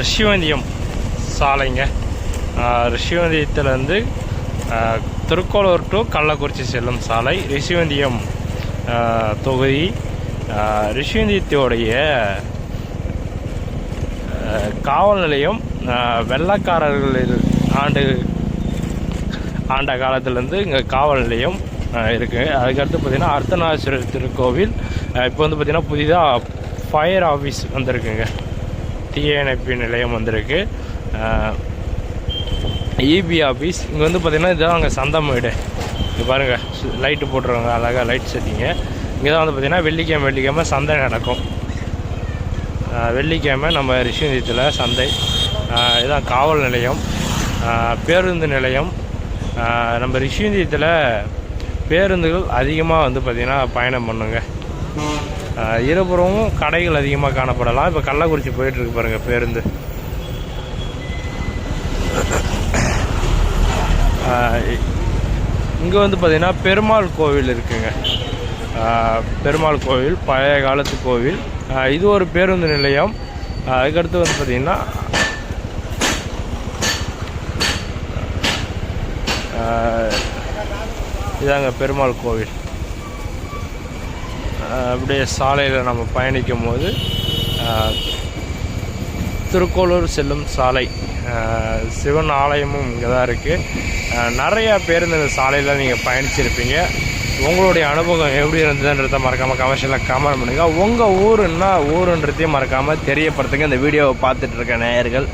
ரிஷிவந்தியம் சாலைங்க. ரிஷிவந்தியத்திலேருந்து திருக்கோளூர் டு கள்ளக்குறிச்சி செல்லும் சாலை. ரிஷிவந்தியம் தொகுதி. ரிஷிவந்தியத்தோடைய காவல் நிலையம் வெள்ளக்காரர்களில் வெள்ளக்காரர்கள் ஆண்டு ஆண்ட காலத்துலேருந்து இங்கே காவல் நிலையம் இருக்குது அதுக்கடுத்து பார்த்திங்கன்னா அர்த்தநாதீஸ்வரர் திருக்கோவில். இப்போ வந்து பார்த்திங்கன்னா புதிதாக ஃபயர் ஆஃபீஸ் வந்திருக்குங்க. தீயணைப்பு நிலையம் வந்திருக்கு. இபி ஆஃபீஸ் இங்கே வந்து பார்த்திங்கன்னா இதுதான் அங்கே சந்தம் வீடு இது பாருங்கள் லைட்டு போட்டுருவாங்க அழகாக லைட் செட்டிங்க இங்கே தான் வந்து பார்த்திங்கன்னா வெள்ளிக்கிழமை வெள்ளிக்கிழமை சந்தை நடக்கும். வெள்ளிக்கிழமை நம்ம ரிஷிவந்தியத்தில் சந்தை. இதுதான் காவல் நிலையம். பேருந்து நிலையம். நம்ம ரிஷிந்தியத்தில் பேருந்துகள் அதிகமாக வந்து பார்த்திங்கன்னா பயணம் பண்ணுங்க. இருபுறமும் கடைகள் அதிகமாக காணப்படலாம். இப்போ கள்ளக்குறிச்சி போயிட்டுருக்கு பாருங்கள் பேருந்து. இங்கே வந்து பார்த்திங்கன்னா பெருமாள் கோவில் இருக்குங்க. பெருமாள் கோவில் பழைய காலத்து கோவில். இது ஒரு பேருந்து நிலையம். அதுக்கடுத்து வந்து பார்த்திங்கன்னா இதாங்க பெருமாள் கோவில். அப்படியே சாலையில் நம்ம பயணிக்கும் போது திருக்கோளூர் செல்லும் சாலை சிவன் ஆலயமும் இங்கே தான் இருக்குது நிறையா பேர் இந்த சாலையில் நீங்கள் பயணிச்சிருப்பீங்க. உங்களுடைய அனுபவம் எப்படி இருந்ததுன்றதை மறக்காமல் கமர்ஷியலில் கமெண்ட் பண்ணுங்கள் உங்கள் ஊருன்னா ஊருன்றதையும் மறக்காமல் தெரியப்படுத்துங்க. இந்த வீடியோவை பார்த்துட்ருக்க நேயர்கள்